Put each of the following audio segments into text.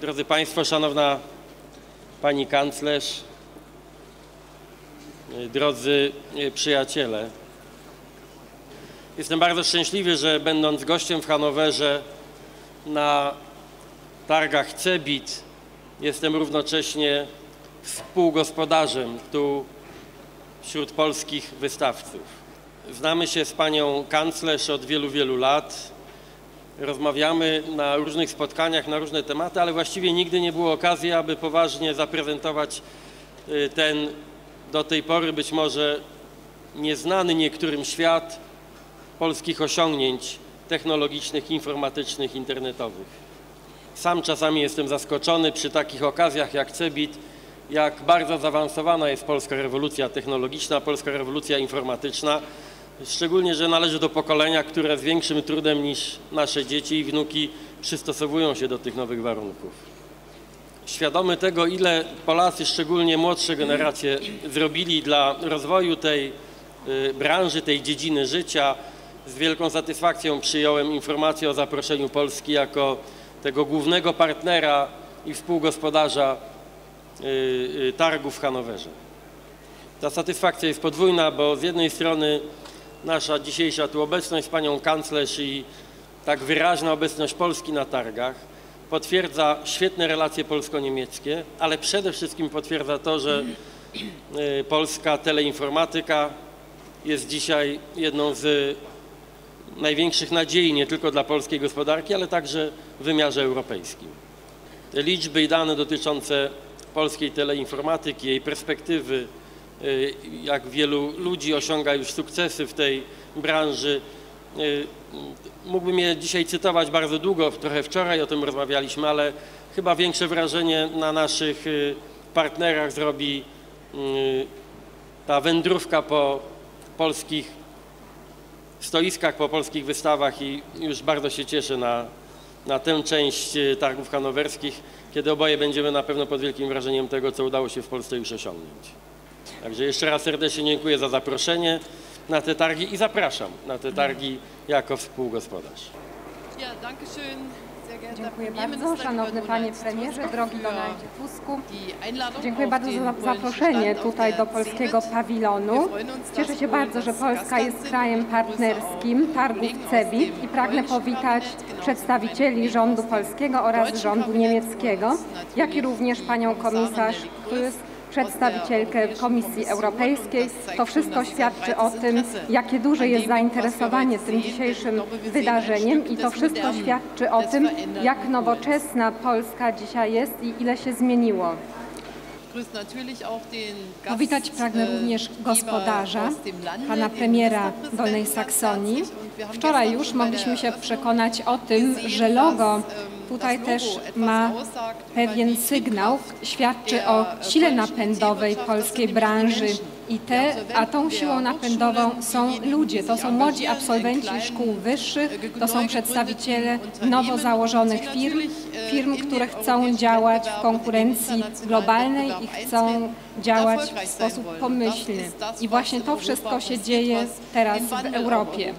Drodzy Państwo, Szanowna Pani Kanclerz, y, drodzy y, przyjaciele. Jestem bardzo szczęśliwy, że będąc gościem w Hanowerze na targach CEBIT jestem równocześnie współgospodarzem tu wśród polskich wystawców. Znamy się z panią kanclerz od wielu, wielu lat. Rozmawiamy na różnych spotkaniach na różne tematy, ale właściwie nigdy nie było okazji, aby poważnie zaprezentować y, ten do tej pory być może nieznany niektórym świat polskich osiągnięć technologicznych, informatycznych, internetowych. Sam czasami jestem zaskoczony przy takich okazjach jak CEBIT, jak bardzo zaawansowana jest polska rewolucja technologiczna, polska rewolucja informatyczna. Szczególnie, że należy do pokolenia, które z większym trudem niż nasze dzieci i wnuki przystosowują się do tych nowych warunków. Świadomy tego, ile Polacy, szczególnie młodsze generacje, zrobili dla rozwoju tej y, branży, tej dziedziny życia, z wielką satysfakcją przyjąłem informację o zaproszeniu Polski jako tego głównego partnera i współgospodarza y, y, targów w Hanowerze. Ta satysfakcja jest podwójna, bo z jednej strony nasza dzisiejsza tu obecność panią kanclerz i tak wyraźna obecność Polski na targach potwierdza świetne relacje polsko-niemieckie, ale przede wszystkim potwierdza to, że y, polska teleinformatyka jest dzisiaj jedną z największych nadziei nie tylko dla polskiej gospodarki, ale także w wymiarze europejskim. Te liczby i dane dotyczące polskiej teleinformatyki, jej perspektywy, jak wielu ludzi osiąga już sukcesy w tej branży. y, Mógłbym je dzisiaj cytować bardzo długo, trochę wczoraj o tym rozmawialiśmy, ale chyba większe wrażenie na naszych y, partnerach zrobi y, ta wędrówka po polskich stoiskach, po polskich wystawach i już bardzo się cieszę na, na tę część y, targów hanowerskich, kiedy oboje będziemy na pewno pod wielkim wrażeniem tego, co udało się w Polsce już osiągnąć. Także jeszcze raz serdecznie dziękuję za zaproszenie na te targi i zapraszam na te targi jako współgospodarz. Ja, danke schön, sehr geehrter Dziękuję bardzo, szanowny panie premierze, drogi Donaldzie Tusku. Dziękuję bardzo za zaproszenie tutaj do polskiego pawilonu. Cieszę się bardzo, że Polska jest krajem partnerskim targów CEBIT i pragnę powitać przedstawicieli rządu polskiego oraz rządu niemieckiego, jak i również panią komisarz Krys, przedstawicielkę Komisji Europejskiej. To wszystko świadczy o tym, jakie duże jest zainteresowanie tym dzisiejszym wydarzeniem i to wszystko świadczy o tym, jak nowoczesna Polska dzisiaj jest i ile się zmieniło. Powitać pragnę äh, również gospodarza, pana premiera Dolnej Saksonii. Wczoraj już mogliśmy się przekonać o tym, że logo dass, ähm, tutaj też Logo ma pewien sygnał, świadczy o äh, sile napędowej polskiej branży i te, a tą siłą napędową są ludzie, to są młodzi absolwenci szkół wyższych, to są przedstawiciele nowo założonych firm, firm, które chcą działać w konkurencji globalnej i chcą działać w sposób pomyślny. I właśnie to wszystko się dzieje teraz w Europie.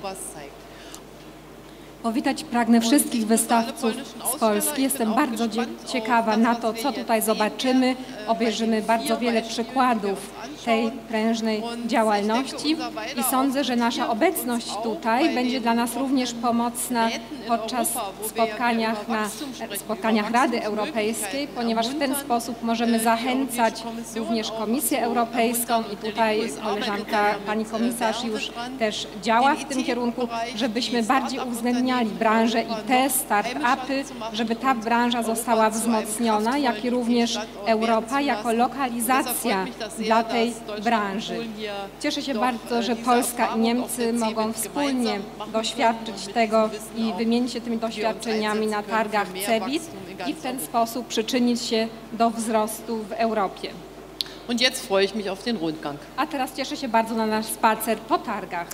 Powitać pragnę wszystkich wystawców z Polski. Jestem bardzo ciekawa na to, co tutaj zobaczymy. Obejrzymy bardzo wiele przykładów tej prężnej działalności i sądzę, że nasza obecność tutaj będzie dla nas również pomocna podczas spotkaniach, na, spotkaniach Rady Europejskiej, ponieważ w ten sposób możemy zachęcać również Komisję Europejską i tutaj koleżanka, pani komisarz już też działa w tym kierunku, żebyśmy bardziej uwzględniali branżę i te start-upy, żeby ta branża została wzmocniona, jak i również Europa jako lokalizacja dla tej branży. Cieszę się bardzo, że Polska i Niemcy mogą wspólnie doświadczyć tego i wymienić się tymi doświadczeniami na targach CEBIT i w ten sposób przyczynić się do wzrostu w Europie. Und jetzt freue ich mich auf den Rundgang. A teraz cieszę się bardzo na nasz spacer po targach.